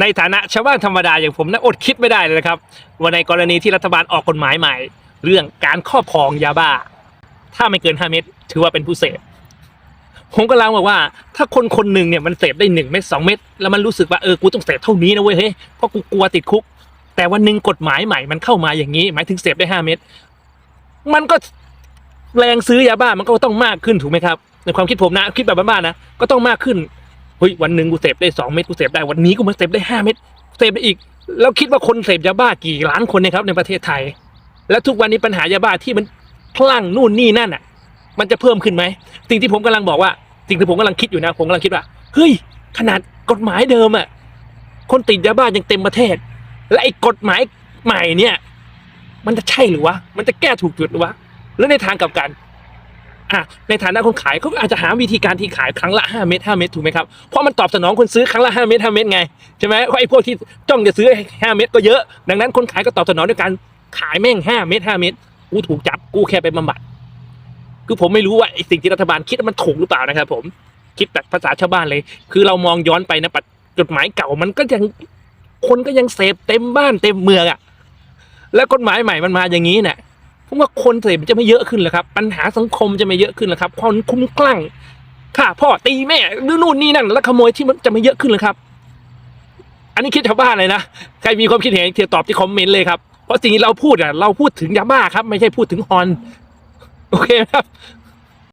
ในฐานะชาวบ้านธรรมดาอย่างผมนะอดคิดไม่ได้เลยนะครับว่าในกรณีที่รัฐบาลออกกฎหมายใหม่ เรื่องการครอบครองยาบ้า ถ้าไม่เกิน 5 เม็ดถือว่าเป็นผู้เสพผมก็ลังบอกว่า ถ้าคนคนหนึ่งเนี่ยมันเสพได้หนึ่งเม็ดสองเม็ดแล้วมันรู้สึกว่าเออกูต้องเสพเท่านี้นะเว้ยเฮ้ยเพราะกูกลัวติดคุก แต่วันหนึ่งกฎหมายใหม่มันเข้ามาอย่างนี้ หมายถึงเสพได้ห้าเม็ดมันก็แรงซื้อยาบ้ามันก็ต้องมากขึ้นถูกไหมครับในความคิดผมนะคิดแบบบ้านๆนะก็ต้องมากขึ้น เฮ้ยวันหนึ่งกูเสพได้สองเม็ดกูเสพได้วันนี้กูมาเสพได้ห้าเม็ดเสพไปอีก แล้วคิดว่าคนเสพยาบ้ากี่ล้านคนเนะครับในประเทศไทย แล้วทุกวันนี้ปัญหายาบ้าที่มันคลั่งนู่นนี่นั่นอะ มันจะเพิ่มขึ้นไหมสิ่งที่ผมกำลังบอกว่าสิ่งที่ผมกำลังคิดอยู่นะ ผมกำลังคิดว่าเฮ้ยขนาดกฎหมายเดิมอะคนติดยาบ้ายังเต็มประเทศ และไอ้กฎหมายใหม่เนี่ย มันจะใช่หรือวะมันจะแก้ถูกจุดหรือวะแล้วในทางกลับกัน อะในฐานะคนขายเขาอาจจะหาวิธีการที่ขายครั้งละห้าเม็ดห้าเม็ดถูกไหมครับเพราะมันตอบสนองคนซื้อครั้งละห้าเม็ดห้าเม็ดไงใช่ไหมเพราะไอ้พวกที่จ้องจะซื้อห้าเม็ดก็เยอะ ดังนั้นคนขายก็ตอบสนองด้วยการขายแม่งห้าเม็ดห้าเม็ดกูถูกจับกูแค่ไปบำบัด คือผมไม่รู้ว่าไอ้สิ่งที่รัฐบาลคิดมันถูกหรือเปล่านะครับ ผมคิดแบบภาษาชาวบ้านเลย คือเรามองย้อนไปนะปัจจดหมายเก่ามันก็ยังคนก็ยังเสพเต็มบ้านเต็มเมืองอะแล้วกฎหมายใหม่มันมาอย่างนี้เนี่ย ผมว่าคนเสพมันจะไม่เยอะขึ้นเลยครับ ปัญหาสังคมจะไม่เยอะขึ้นเลยครับคนคุ้มคลั่งฆ่าพ่อตีแม่หรือนู่นนี่นั่นแล้วขโมยที่มันจะไม่เยอะขึ้นเลยครับ อันนี้คิดชาวบ้านเลยนะ ใครมีความคิดเห็นเทียตอบที่คอมเมนต์เลยครับ เพราะสิ่งที่เราพูดอะเราพูดถึงยาบ้าครับ ไม่ใช่พูดถึงฮอน โอเคครับ